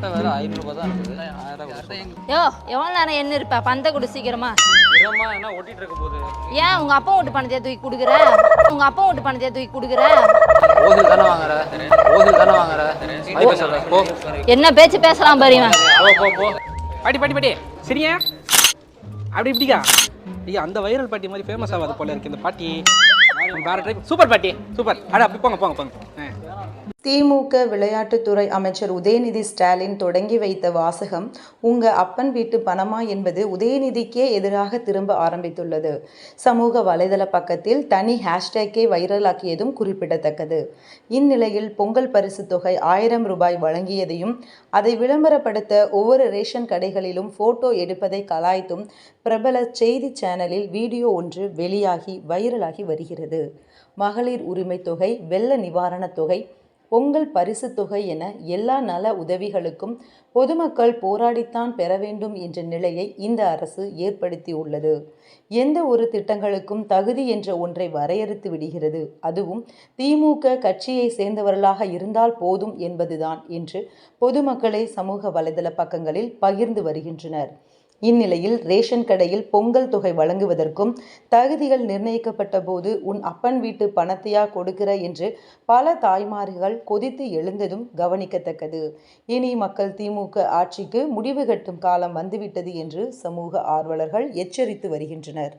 தான் இருக்குது. ஆயிரம் யோ எவ்வளோ நேரம் என்ன இருப்ப? பந்த கொடு சீக்கிரமா. இரமா என்ன ஒட்டிட்டு இருக்க போகுது? ஏன் உங்க அப்பா வீட்டு பணத்தையா தூக்கி கொடுக்குற? உங்க அப்பா வீட்டு பணத்தையா தூக்கி கொடுக்குற? ஓசில் தானே வாங்குற? ஓசில் தானே வாங்குற? என்ன பேச்சு பேசலாம் பாருங்க போ போ போ. பாட்டி பாட்டி பாட்டி. சரியா அப்படி இப்படிக்கா? ஐயா அந்த வைரல் பாட்டி மாதிரி ஃபேமஸ் ஆகாது போல இருக்கு இந்த பாட்டி. வேற டைப் சூப்பர் பாட்டி சூப்பர். அட அப்படி போங்க போங்க போங்க. திமுக விளையாட்டுத்துறை அமைச்சர் உதயநிதி ஸ்டாலின் தொடங்கி வைத்த வாசகம் உங்க அப்பன் வீட்டு பணமா? என்பது உதயநிதிக்கே எதிராக திரும்ப ஆரம்பித்துள்ளது. சமூக வலைதள பக்கத்தில் தனி ஹேஷ்டேக்கை வைரலாக்கியதும் குறிப்பிடத்தக்கது. இந்நிலையில் பொங்கல் பரிசு தொகை ஆயிரம் ரூபாய் வழங்கியதையும் அதை விளம்பரப்படுத்த ஒவ்வொரு ரேஷன் கடைகளிலும் போட்டோ எடுப்பதை கலாய்த்தும் பிரபல செய்தி சேனலில் வீடியோ ஒன்று வெளியாகி வைரலாகி வருகிறது. மகளிர் உரிமை தொகை வெள்ள நிவாரணத் தொகை பொங்கல் பரிசு தொகை என எல்லா நல உதவிகளுக்கும் பொதுமக்கள் போராடித்தான் பெற வேண்டும் என்ற நிலையை இந்த அரசு ஏற்படுத்தியுள்ளது எந்த ஒரு திட்டங்களுக்கும் தகுதி என்ற ஒன்றை வரையறுத்து விடுகிறது. அதுவும் திமுக கட்சியை சேர்ந்தவர்களாக இருந்தால் போதும் என்பதுதான் என்று பொதுமக்களை சமூக வலைதள பக்கங்களில் பகிர்ந்து வருகின்றனர். இந்நிலையில் ரேஷன் கடையில் பொங்கல் தொகை வழங்குவதற்கும் தகுதிகள் நிர்ணயிக்கப்பட்ட போது உன் அப்பன் வீட்டு பணத்தையா கொடுக்கிற என்று பல தாய்மார்கள் கொதித்து எழுந்ததும் கவனிக்கத்தக்கது. இனி மக்கள் திமுக ஆட்சிக்கு முடிவு கட்டும் காலம் வந்துவிட்டது என்று சமூக ஆர்வலர்கள் எச்சரித்து வருகின்றனர்.